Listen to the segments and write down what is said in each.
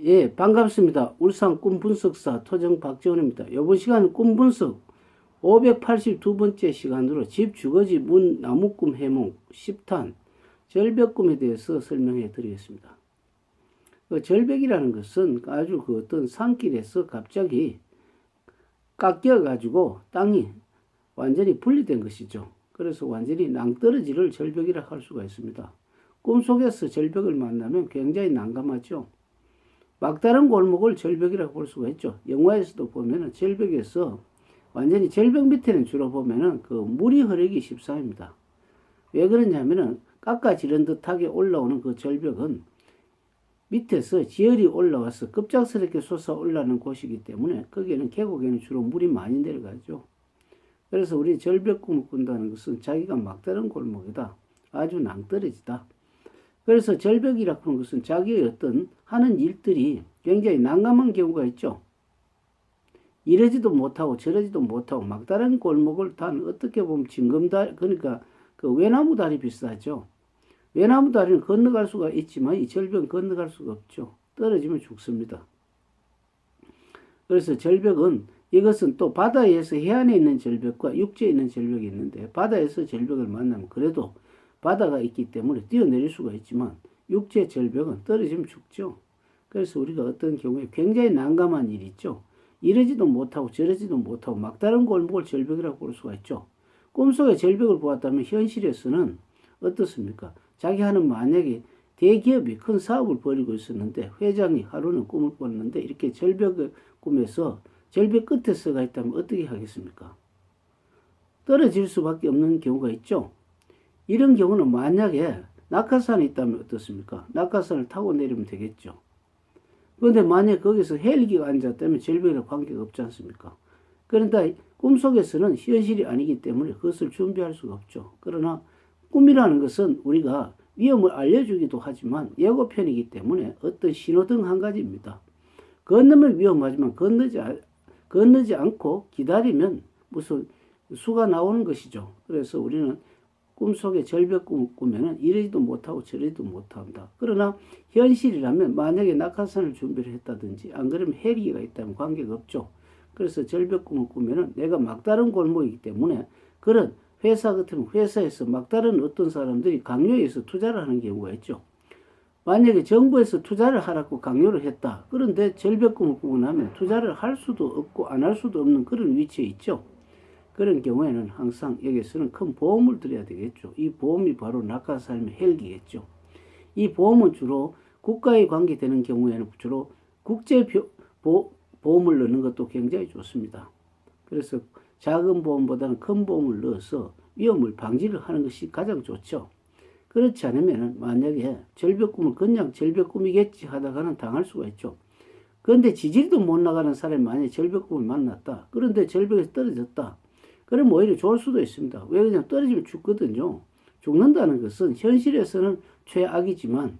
예, 반갑습니다. 울산 꿈 분석사 토정 박지원입니다. 이번 시간은 꿈분석 582번째 시간으로 집 주거지 문 나무꿈 해몽 10탄 절벽꿈에 대해서 설명해 드리겠습니다. 그 절벽이라는 것은 아주 그 어떤 산길에서 갑자기 깎여 가지고 땅이 완전히 분리된 것이죠. 그래서 완전히 낭떠러지를 절벽이라 할 수가 있습니다. 꿈속에서 절벽을 만나면 굉장히 난감하죠. 막다른 골목을 절벽이라고 볼 수가 있죠. 영화에서도 보면은 절벽에서 완전히 절벽 밑에는 주로 보면은 그 물이 흐르기 십상입니다. 왜 그러냐면은 깎아지른 듯하게 올라오는 그 절벽은 밑에서 지열이 올라와서 급작스럽게 솟아 올라오는 곳이기 때문에 거기에는 계곡에는 주로 물이 많이 내려가죠. 그래서 우리 절벽 꿈을 꾼다는 것은 자기가 막다른 골목이다. 아주 낭떠러지다. 그래서 절벽이라고 하는 것은 자기의 어떤 하는 일들이 굉장히 난감한 경우가 있죠. 이러지도 못하고 저러지도 못하고 막다른 골목을 단 어떻게 보면 징검다리 그러니까 그 외나무 다리 비슷하죠. 외나무 다리는 건너갈 수가 있지만 이 절벽은 건너갈 수가 없죠. 떨어지면 죽습니다. 그래서 절벽은 이것은 또 바다에서 해안에 있는 절벽과 육지에 있는 절벽이 있는데 바다에서 절벽을 만나면 그래도 바다가 있기 때문에 뛰어내릴 수가 있지만 육지의 절벽은 떨어지면 죽죠. 그래서 우리가 어떤 경우에 굉장히 난감한 일이 있죠. 이러지도 못하고 저러지도 못하고 막다른 골목을 절벽이라고 볼 수가 있죠. 꿈속에 절벽을 보았다면 현실에서는 어떻습니까? 자기 하는 만약에 대기업이 큰 사업을 벌이고 있었는데 회장이 하루는 꿈을 꿨는데 이렇게 절벽을 꿈에서 절벽 끝에 서가 있다면 어떻게 하겠습니까? 떨어질 수밖에 없는 경우가 있죠. 이런 경우는 만약에 낙하산이 있다면 어떻습니까? 낙하산을 타고 내리면 되겠죠. 그런데 만약 거기서 헬기가 앉았다면 절벽이랑 관계가 없지 않습니까? 그런데 꿈속에서는 현실이 아니기 때문에 그것을 준비할 수가 없죠. 그러나 꿈이라는 것은 우리가 위험을 알려주기도 하지만 예고편이기 때문에 어떤 신호등 한 가지입니다. 건너면 위험하지만 건너지, 건너지 않고 기다리면 무슨 수가 나오는 것이죠. 그래서 우리는 꿈속에 절벽 꿈을 꾸면은 이러지도 못하고 저러지도 못한다. 그러나 현실이라면 만약에 낙하산을 준비를 했다든지 안 그러면 헬기가 있다면 관계가 없죠. 그래서 절벽 꿈을 꾸면은 내가 막다른 골목이기 때문에 그런 회사 같으면 회사에서 막다른 어떤 사람들이 강요해서 투자를 하는 경우가 있죠. 만약에 정부에서 투자를 하라고 강요를 했다. 그런데 절벽 꿈을 꾸고 나면 투자를 할 수도 없고 안 할 수도 없는 그런 위치에 있죠. 그런 경우에는 항상 여기서는 큰 보험을 들여야 되겠죠. 이 보험이 바로 낙하산의 헬기겠죠. 이 보험은 주로 국가에 관계되는 경우에는 주로 국제 보, 보험을 넣는 것도 굉장히 좋습니다. 그래서 작은 보험보다는 큰 보험을 넣어서 위험을 방지를 하는 것이 가장 좋죠. 그렇지 않으면 만약에 절벽꿈을 그냥 절벽꿈이겠지 하다가는 당할 수가 있죠. 그런데 지지리도 못 나가는 사람이 만약에 절벽꿈을 만났다. 그런데 절벽에서 떨어졌다. 그럼 오히려 좋을 수도 있습니다. 왜 그냥 떨어지면 죽거든요. 죽는다는 것은 현실에서는 최악이지만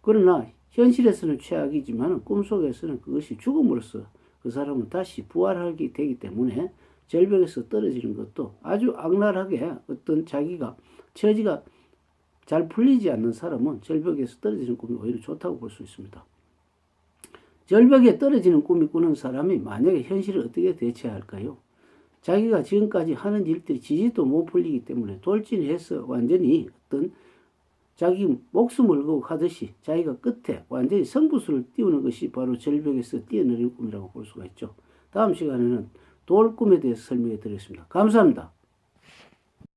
그러나 현실에서는 최악이지만 꿈속에서는 그것이 죽음으로써 그 사람은 다시 부활하게 되기 때문에 절벽에서 떨어지는 것도 아주 악랄하게 어떤 자기가 처지가 잘 풀리지 않는 사람은 절벽에서 떨어지는 꿈이 오히려 좋다고 볼 수 있습니다. 절벽에 떨어지는 꿈이 꾸는 사람이 만약에 현실을 어떻게 대처할까요? 자기가 지금까지 하는 일들이 지지도 못 풀리기 때문에 돌진해서 완전히 어떤 자기 목숨을 걸고 하듯이 자기가 끝에 완전히 성부수를 띄우는 것이 바로 절벽에서 뛰어내리는 꿈이라고 볼 수가 있죠. 다음 시간에는 돌 꿈에 대해서 설명해 드리겠습니다. 감사합니다.